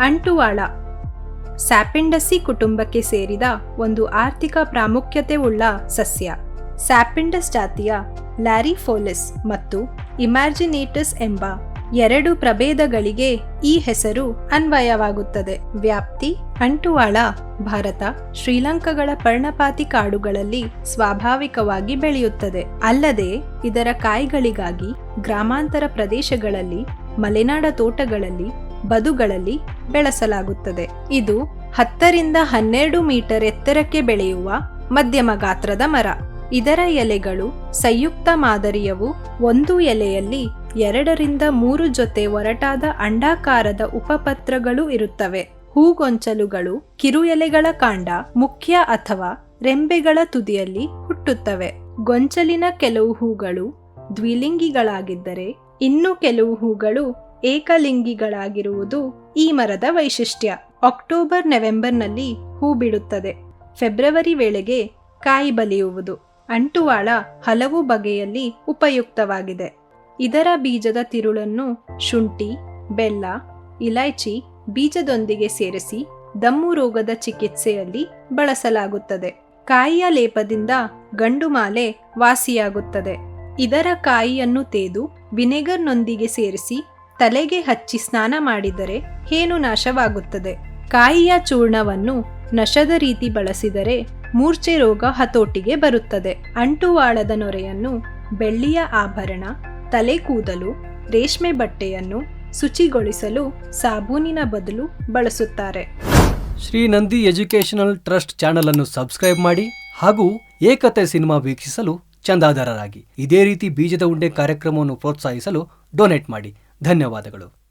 ಅಂಟುವಾಳ. ಸ್ಯಾಪಿಂಡಸಿ ಕುಟುಂಬಕ್ಕೆ ಸೇರಿದ ಒಂದು ಆರ್ಥಿಕ ಪ್ರಾಮುಖ್ಯತೆ ಉಳ್ಳ ಸಸ್ಯ. ಸ್ಯಾಪಿಂಡಸ್ ಜಾತಿಯ ಲ್ಯಾರಿಫೋಲಿಸ್ ಮತ್ತು ಇಮ್ಯಾಜಿನೇಟಸ್ ಎಂಬ ಎರಡು ಪ್ರಭೇದಗಳಿಗೆ ಈ ಹೆಸರು ಅನ್ವಯವಾಗುತ್ತದೆ. ವ್ಯಾಪ್ತಿ ಅಂಟುವಾಳ ಭಾರತ ಶ್ರೀಲಂಕಾಗಳ ಪರ್ಣಪಾತಿ ಕಾಡುಗಳಲ್ಲಿ ಸ್ವಾಭಾವಿಕವಾಗಿ ಬೆಳೆಯುತ್ತದೆ. ಅಲ್ಲದೆ ಇದರ ಕಾಯಿಗಳಿಗಾಗಿ ಗ್ರಾಮಾಂತರ ಪ್ರದೇಶಗಳಲ್ಲಿ, ಮಲೆನಾಡ ತೋಟಗಳಲ್ಲಿ ಬದುಗಳಲ್ಲಿ ಬೆಳೆಸಲಾಗುತ್ತದೆ. ಇದು ಹತ್ತರಿಂದ ಹನ್ನೆರಡು ಮೀಟರ್ ಎತ್ತರಕ್ಕೆ ಬೆಳೆಯುವ ಮಧ್ಯಮ ಗಾತ್ರದ ಮರ. ಇದರ ಎಲೆಗಳು ಸಂಯುಕ್ತ ಮಾದರಿಯವು ಒಂದು ಎಲೆಯಲ್ಲಿ ಎರಡರಿಂದ ಮೂರು ಜೊತೆ ಒರಟಾದ ಅಂಡಾಕಾರದ ಉಪಪತ್ರಗಳು ಇರುತ್ತವೆ. ಹೂಗೊಂಚಲುಗಳು ಕಿರು ಎಲೆಗಳ ಕಾಂಡ, ಮುಖ್ಯ ಅಥವಾ ರೆಂಬೆಗಳ ತುದಿಯಲ್ಲಿ ಹುಟ್ಟುತ್ತವೆ. ಗೊಂಚಲಿನ ಕೆಲವು ಹೂಗಳು ದ್ವಿಲಿಂಗಿಗಳಾಗಿದ್ದರೆ, ಇನ್ನು ಕೆಲವು ಹೂಗಳು ಏಕಲಿಂಗಿಗಳಾಗಿರುವುದು ಈ ಮರದ ವೈಶಿಷ್ಟ್ಯ. ಅಕ್ಟೋಬರ್, ನವೆಂಬರ್ನಲ್ಲಿ ಹೂ ಬಿಡುತ್ತದೆ. ಫೆಬ್ರವರಿ ವೇಳೆಗೆ ಕಾಯಿ ಬಲಿಯುವುದು. ಅಂಟುವಾಳ ಹಲವು ಬಗೆಯಲ್ಲಿ ಉಪಯುಕ್ತವಾಗಿದೆ. ಇದರ ಬೀಜದ ತಿರುಳನ್ನು ಶುಂಠಿ, ಬೆಲ್ಲ, ಇಲೈಚಿ ಬೀಜದೊಂದಿಗೆ ಸೇರಿಸಿ ದಮ್ಮು ರೋಗದ ಚಿಕಿತ್ಸೆಯಲ್ಲಿ ಬಳಸಲಾಗುತ್ತದೆ. ಕಾಯಿಯ ಲೇಪದಿಂದ ಗಂಡುಮಾಲೆ ವಾಸಿಯಾಗುತ್ತದೆ. ಇದರ ಕಾಯಿಯನ್ನು ತೇದು ವಿನೆಗರ್ನೊಂದಿಗೆ ಸೇರಿಸಿ ತಲೆಗೆ ಹಚ್ಚಿ ಸ್ನಾನ ಮಾಡಿದರೆ ಏನು ನಾಶವಾಗುತ್ತದೆ. ಕಾಯಿಯ ಚೂರ್ಣವನ್ನು ನಶದ ರೀತಿ ಬಳಸಿದರೆ ಮೂರ್ಛೆ ರೋಗ ಹತೋಟಿಗೆ ಬರುತ್ತದೆ. ಅಂಟುವಾಳದ ನೊರೆಯನ್ನು, ಬೆಳ್ಳಿಯ ಆಭರಣ, ತಲೆ ಕೂದಲು, ರೇಷ್ಮೆ ಬಟ್ಟೆಯನ್ನು ಶುಚಿಗೊಳಿಸಲು ಸಾಬೂನಿನ ಬದಲು ಬಳಸುತ್ತಾರೆ. Shri Nandi educational trust channel ಅನ್ನು ಸಬ್ಸ್ಕ್ರೈಬ್ ಮಾಡಿ ಹಾಗೂ ಏಕತೆ ಸಿನಿಮಾ ವೀಕ್ಷಿಸಲು ಚಂದಾದಾರರಾಗಿ. ಇದೇ ರೀತಿ ಬೀಜದ ಉಂಡೆ ಕಾರ್ಯಕ್ರಮವನ್ನು ಪ್ರೋತ್ಸಾಹಿಸಲು ಡೊನೇಟ್ ಮಾಡಿ. ಧನ್ಯವಾದಗಳು.